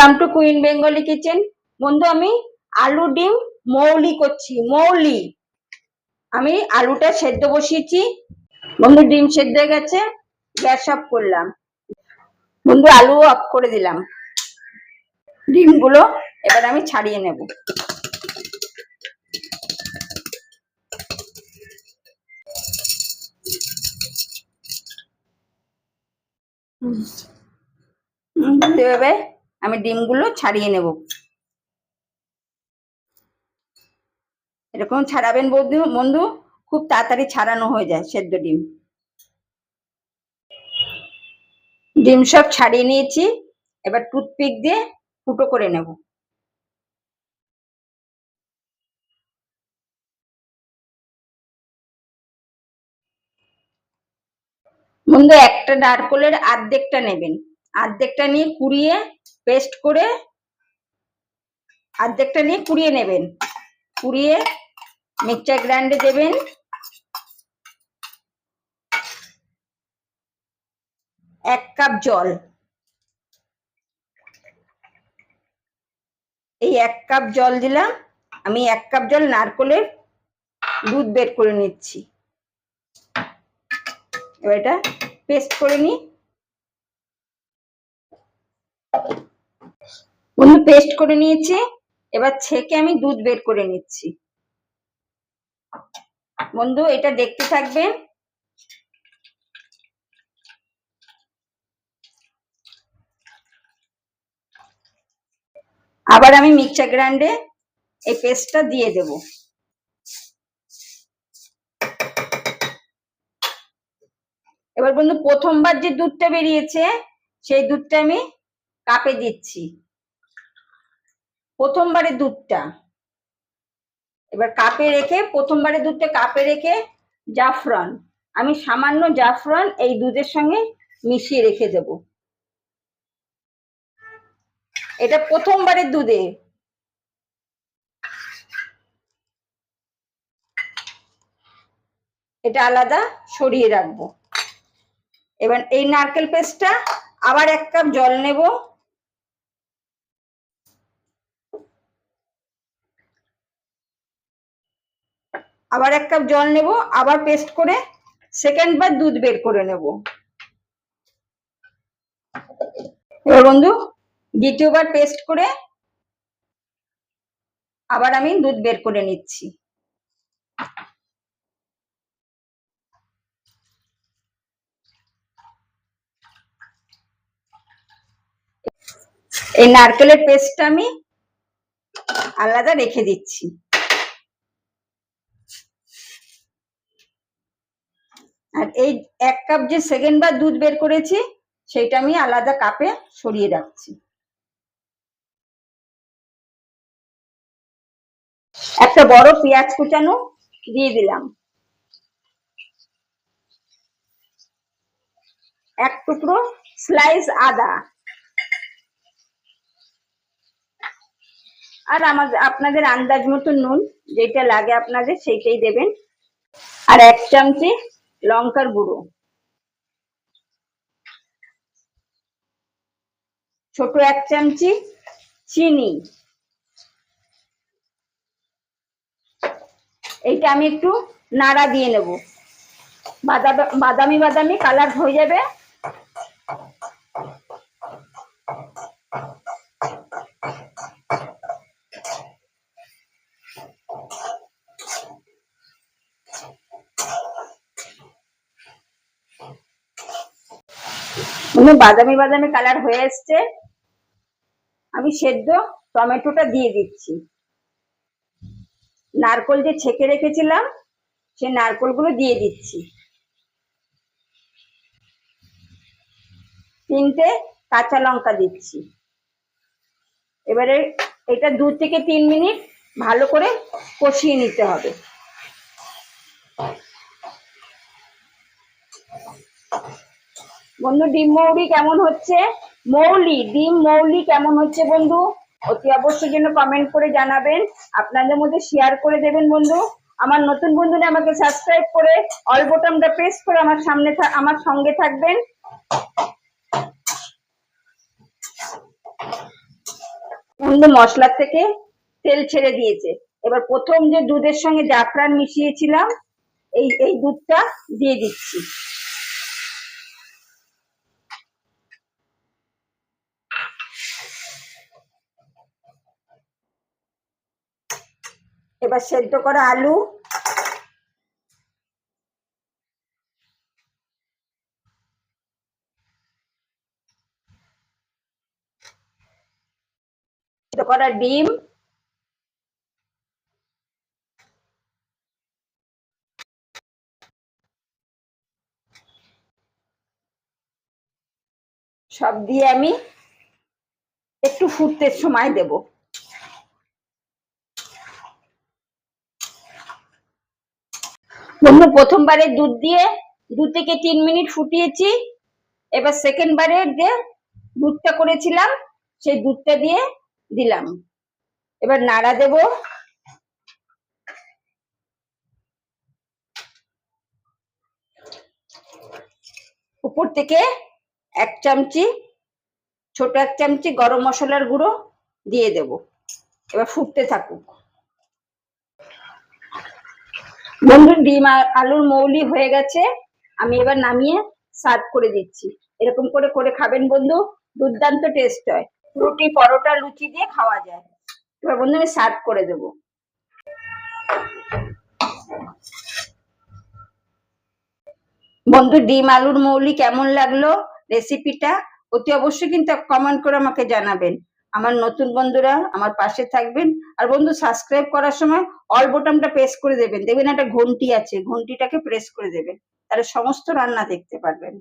Welcome to queen Bengali kitchen বন্ধু আমি আলু ডিম মৌলি করছি মৌলি। আমি আলুটা সেদ্ধ বসিয়েছি। বন্ধু ডিম সেদ্ধ হয়ে গেছে গ্যাস অফ করলাম। বন্ধু আলু অফ করে দিলাম। ডিমগুলো এবার আমি ছাড়িয়ে নেব। এভাবে আমি ডিমগুলো ছাড়িয়ে নেব। এরকম ছাড়াবেন বন্ধু বন্ধু, খুব তাড়াতাড়ি ছাড়ানো হয়ে যায় সেদ্ধ ডিম। ডিম সব ছাড়িয়ে নিয়েছি, এবার টুথপিক দিয়ে ফুটো করে নেব। বন্ধু, একটা নারকলের আর্ধেকটা নেবেন। আর্ধেকটা নিয়ে কুড়িয়ে পেস্ট করে আর্ধেকটা নিয়ে কুড়িয়ে নেবেন। কুড়িয়ে মিক্সচার গ্রাইন্ডে দেবেন। এক কাপ জল। এই এক কাপ জল দিলাম। আমি এক কাপ জল নারকলের দুধ বের করে নিচ্ছি। এবার এটা পেস্ট করে নিই। বন্ধু পেস্ট করে নিয়েছি, এবার ছেঁকে আমি দুধ বের করে নিচ্ছি। বন্ধু, এটা দেখতে থাকবেন। আবার আমি মিক্সার গ্রাইন্ডে এই পেস্টটা দিয়ে দেব। এবার বন্ধু, প্রথমবার যে দুধটা বেরিয়েছে, সেই দুধটা আমি কাপে দিচ্ছি। প্রথমবারের দুধটা। এবার কাপে রেখে, প্রথমবারের দুধটা কাপে রেখে জাফরান। আমি সামান্য জাফরান এই দুধের সঙ্গে মিশিয়ে রেখে দেব। এটা প্রথমবারের দুধে। এটা আলাদা সরিয়ে রাখব। এবার এই নারকেল পেস্টটা আবার এক কাপ জল নেব। আবার এক কাপ জল নেব, আবার পেস্ট করে সেকেন্ড বার দুধ বের করে নেব। এবার বন্ধু, দ্বিতীয়বার পেস্ট করে আবার আমি দুধ বের করে নিচ্ছি। এই নারকেলের পেস্টটা আমি আলাদা রেখে দিচ্ছি। আর এই এক কাপ যে সেকেন্ড বার দুধ বের করেছি সেটা আমি আলাদা কাপে সরিয়ে রাখছি। একটা বড় পেঁয়াজ কুচানো দিয়ে দিলাম। এক টুকরো স্লাইস আদা। আর আমাদের, আপনাদের আন্দাজ মতো নুন, যেটা লাগে আপনাদের সেইটাই দেবেন। আর এক চামচি লঙ্কার গুঁড়ো। ছোট এক চামচি চিনি। এইটা আমি একটু নাড়া দিয়ে নেব। বাদামি বাদামি কালার হয়ে যাবে। মানে বাদামি বাদামি কালার হয়ে এসছে, আমি সেদ্ধ টমেটোটা দিয়ে দিচ্ছি। নারকল যে ছেঁকে রেখেছিলাম সেই নারকলগুলো দিয়ে দিচ্ছি। তিনটে কাঁচা লঙ্কা দিচ্ছি। এবারে এটা দু থেকে তিন মিনিট ভালো করে কষিয়ে নিতে হবে। বন্ধু, ডিম মৌরি কেমন হচ্ছে? মৌলি, ডিম মৌলি কেমন হচ্ছে বন্ধু? অতি অবশ্যই জন্য কমেন্ট করে জানাবেন। আপনাদের মধ্যে শেয়ার করে দেবেন বন্ধু। আমার নতুন বন্ধুরা আমাকে সাবস্ক্রাইব করে অল বোটামটা প্রেস করে আমার সামনে আমার সঙ্গে থাকবেন। বন্ধু, মশলার থেকে তেল ছেড়ে দিয়েছে। এবার প্রথম যে দুধের সঙ্গে জাফরান মিশিয়েছিলাম, এই এই দুধটা দিয়ে দিচ্ছি। এবার সেদ্ধ করা আলু। সেদ্ধ করা ডিম। সব দিয়ে আমি একটু ফুটতে সময় দেব। বন্ধু প্রথমবারে দুধ দিয়ে দু থেকে তিন মিনিট ফুটিয়েছি। এবার সেকেন্ড বারে যে দুধটা করেছিলাম, সেই দুধটা দিয়ে দিলাম। এবার নাড়া দেব। উপর থেকে এক চামচি, ছোট এক চামচি গরম মশলার গুঁড়ো দিয়ে দেব। এবার ফুটতে থাকুক। বন্ধু ডিম আর আলুর মৌলি হয়ে গেছে। আমি এবার নামিয়ে সার্ভ করে দিচ্ছি। এরকম করে করে খাবেন বন্ধু, দুর্দান্ত টেস্ট হয়। রুটি, পরোটা, লুচি দিয়ে খাওয়া যায়। এবার বন্ধু আমি সার্ভ করে দেবো। বন্ধু ডিম, আলুর মৌলি কেমন লাগল? রেসিপিটা অতি অবশ্যই কিন্তু কমেন্ট করে আমাকে জানাবেন। আমার নতুন বন্ধুরা আমার পাশে থাকবেন। আর বন্ধু সাবস্ক্রাইব করার সময় অল বোটামটা প্রেস করে দেবেন। দেখবেন একটা ঘন্টি আছে, ঘন্টিটাকে প্রেস করে দেবেন। তাহলে সমস্ত রান্না দেখতে পারবেন।